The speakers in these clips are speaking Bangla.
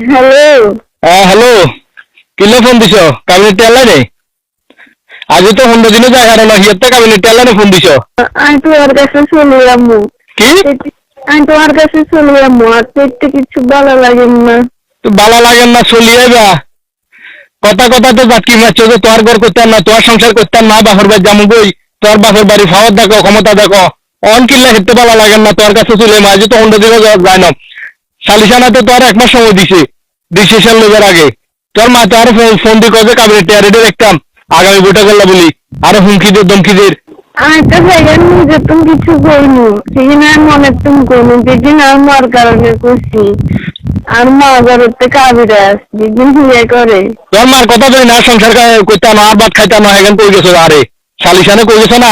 হ্যালো হ্যাঁ হ্যালো কিলে ফোন দিছ? কাবিনেট টেলা নে? আজি তো হুন্ডো দিনে যায় হারানো হিয়াতে কাবিনেট টেলা নে ফোন দিছ? আমি তোমার কাছে চলে যাব কি? আমি তোমার কাছে চলে যাব আর দেখতে কিছু ভালো লাগে না তো বালা লাগেন না চলিয়ে যা কথা কথা তো বাকি মারছো যে তোর ঘর করতাম না তোর সংসার করতাম না বাপের বাড়ি জামু বই তোর বাপের বাড়ি ফাওয়ার দেখো ক্ষমতা দেখো অন কিল্লা হেঁটে বালা লাগেন না তোর কাছে চলে মাঝে তো হুন্ডো দিনে যায় না। সালিশানা তো তোর এক মাস সময় দিছে ডিসিশন নেবার আগে। তোর মা তো আরও ফোন দিয়ে কবে কাবিনেট টেয়ারিটে দেখতাম। আগামী বৈঠক করলা বলি। আরও হুমকি দিয়ে ধমকি দিয়ে আমি তো সেখানে নিজে তুমি কিছু কইনি সেখানে আমি তুমি কইনি যেদিন আমার কারণে করছি আর মা ঘরেতে কাবিরে আসছি যেদিন বিয়ে করে। তোর মার কথা বলি না সংসার কা- করতাম না আর ভাত খাইতাম না এখন কই গেছো আরে? সালিশানে কই গেছো না?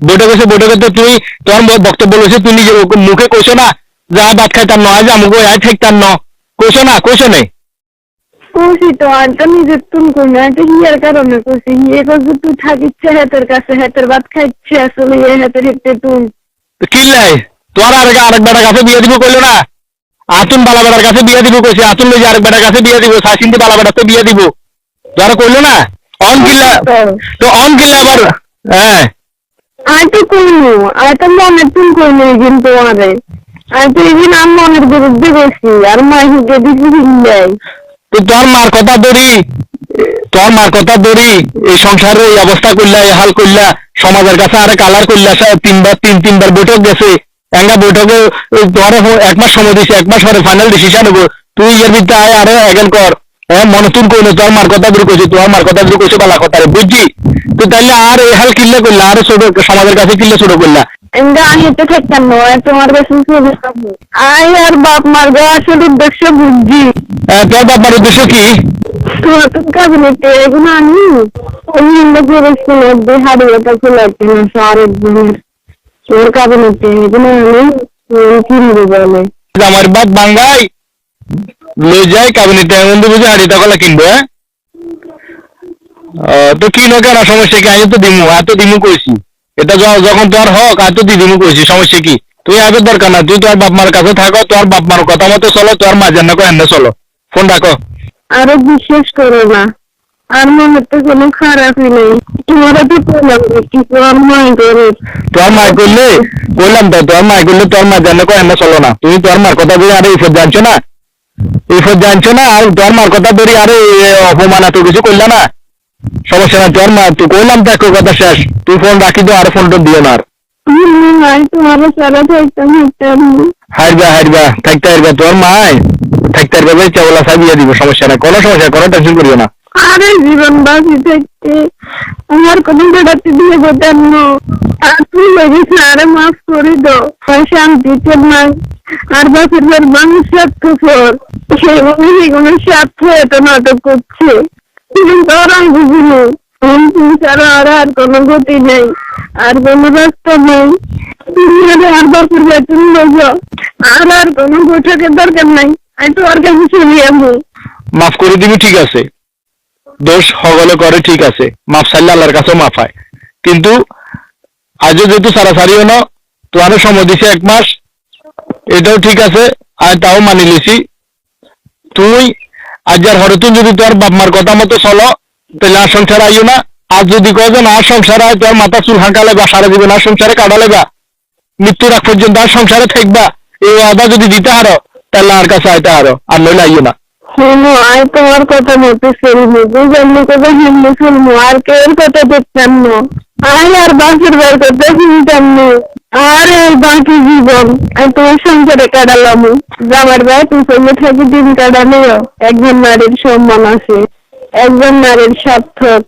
বৈঠক হয়েছে বৈঠকে তো তুই তোর ম- বক্তব্য তুই নিজের মুখে কইছো না? যা ভাত খাইতাম না আজ আমাকে আই থাকতাম না। কইছো না কইছো নেই? করছি তো আর তো নিজে তুমি কইনি আমি তো হিয়ার কারণে করছি হিয়ে করছি তুই থাকিচ্ছে হাতের কাছে হাতের ভাত খাইছে আসলে এ হাতের হেঁটে তুই তো কি লাই? তোর আর আরেক বেটার কাছে বিয়ে দিব কইলো না? আতুন বালা বেটার কাছে বিয়ে দিব কইছে আতুন লই আরেক বেটার কাছে বিয়ে দিব সাসিন্দি বালা বেটাতে বিয়ে দিব। তোর কইলো না? অন কিল্লা তো। অন কিল্লা আবার হ্যাঁ। আমি তো কইনি আমি তো মনে তুমি কইনি কিন্তু আমারে আমি তো এদিন আর এই হাল করলা এক মাস সময় দিছে, এক মাস ফাইনাল তুই ভিতরে আয় কর। মনে কইলো মার কথা তোর মার কথা কথা তাইলে আর হাল করলা, আরও ছোট, সমাজের কাছে কিল্লে ছোট করলা এঙ্গা আমি তো থাকতাম না আর তোমার কাছে চলে আই আর বাপ মার গো আসল উদ্দেশ্য বুঝছি তোর উদ্দেশ্য কি? তো কাবিনেটে আমি ওই হারিয়ে তা শহরের দিনের। কাবিনেটে কিনবো বলে। আমার বাপ বাঙ্গাই লই যাই কাবিনেটে এমন বুঝে হাড়িটা কলা কিনবো হ্যাঁ আহ, তো কিনো কেন সমস্যা কি? আমি তো দিমু এত দিমু কইছি। এটা যখন তোর হক এত দি দিমু কইছি সমস্যা কি? তুই আগে দরকার না তুই তোর বাপ মার কাছে থাকো তোর বাপ মার কথা মতো চলো তোর মা জানা কো এনে চলো। ফোন রাখো। আরও বিশ্বাস করো না। আর মনে তো কোনো খারাপই নেই। তোমারা তো করলাম কিছু আর মনে করে। তোর মা করলে বললাম তো তোর মা করলে তোর মা জানা কো এনে চলো না। তুমি তোর মার কথা বলে আরে ইফত জানছো না? ইফত জানছো না? আর তোর মার কথা ধরে আরে অপমান এত কিছু করলে না? সমস্যা না তোর মা, তুই কইলাম দেখো কথা শেষ। তুই ফোন রাখি তো, আর ফোনটা দিও না আর। হারবা থাকতে তোর মায় থাকতে সাবিয়ে দিব, সমস্যা নাই। কোনো সমস্যা কোনো টেনশন করিও না। আরে জীবন বাঁচি থাকতে আমার কোনো বেড়াতে দিয়ে না আর তুই আরে মাফ করে আর শান্তিতে নাই। আর বাসের মানুষ স্বার্থ সেই মানুষ কোনো স্বার্থ এত নাটক করছে। আর আর আর আরে আর আর আর তো কাছে মাফ করে দিবি, ঠিক আছে। দোষ হগলে করে, ঠিক আছে। মাফ চাইলে আল্লাহর কাছেও মাফ হয়। কিন্তু আজও যেহেতু সারাসারিও ন তোমারও সময় দিছে এক মাস। এটাও ঠিক আছে। আর তাও মানি লিছি তুই আর হরে তুমি যদি তোর বাপ মার কথা মতো চলো, তাহলে আর সংসার আইও না। আর যদি কয় যে না, সংসার আয়, তোর মাথা চুল হাঁকালে বা সারা জীবন আর সংসারে কাটা বা মৃত্যু আগ পর্যন্ত আর সংসারে থাকবা। এই আদা যদি দিতে হারো, তাহলে আর কাছে আইতে হারো, আর নইলে আইও না। আমি তোমার কথা মতো চলবো বুঝলি কথা হিন্দু শুনব আর কেউ কথা দেখতাম না। আমি আর বাসের বার কথা শুনতাম আর বাকি জীবন। তোমার সংসারে কাটালাম। আমার ভাই তুই সঙ্গে থাকি, দিন কাটালেও একজন নারীর সম্মান আছে, একজন নারীর সার্থক।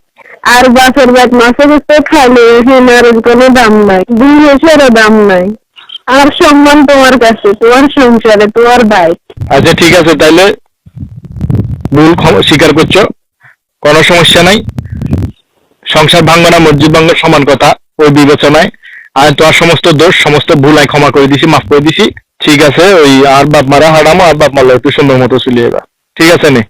আর বাসের বাদ মাসে মাসে খাইলে সে নারীর কোনো দাম নাই দুই বছরও দাম নাই। আর সম্মান তোমার কাছে, তোমার সংসারে, তোমার ভাই। আচ্ছা ঠিক আছে তাহলে ভুল স্বীকার করছ? কোনো সমস্যা নাই। সংসার ভাঙ্গনা মসজিদ ভাঙ্গ সমান কথা। ওই বিবেচনায়। আর তোমার সমস্ত দোষ, সমস্ত ভুল আমি ক্ষমা করে দিছি, মাফ করে দিছি। ঠিক আছে, ওই আর বাপ মারা হারামো, আর বাপ মারলো একটু সুন্দর মতো চলিয়ে ঠিক আছে নে?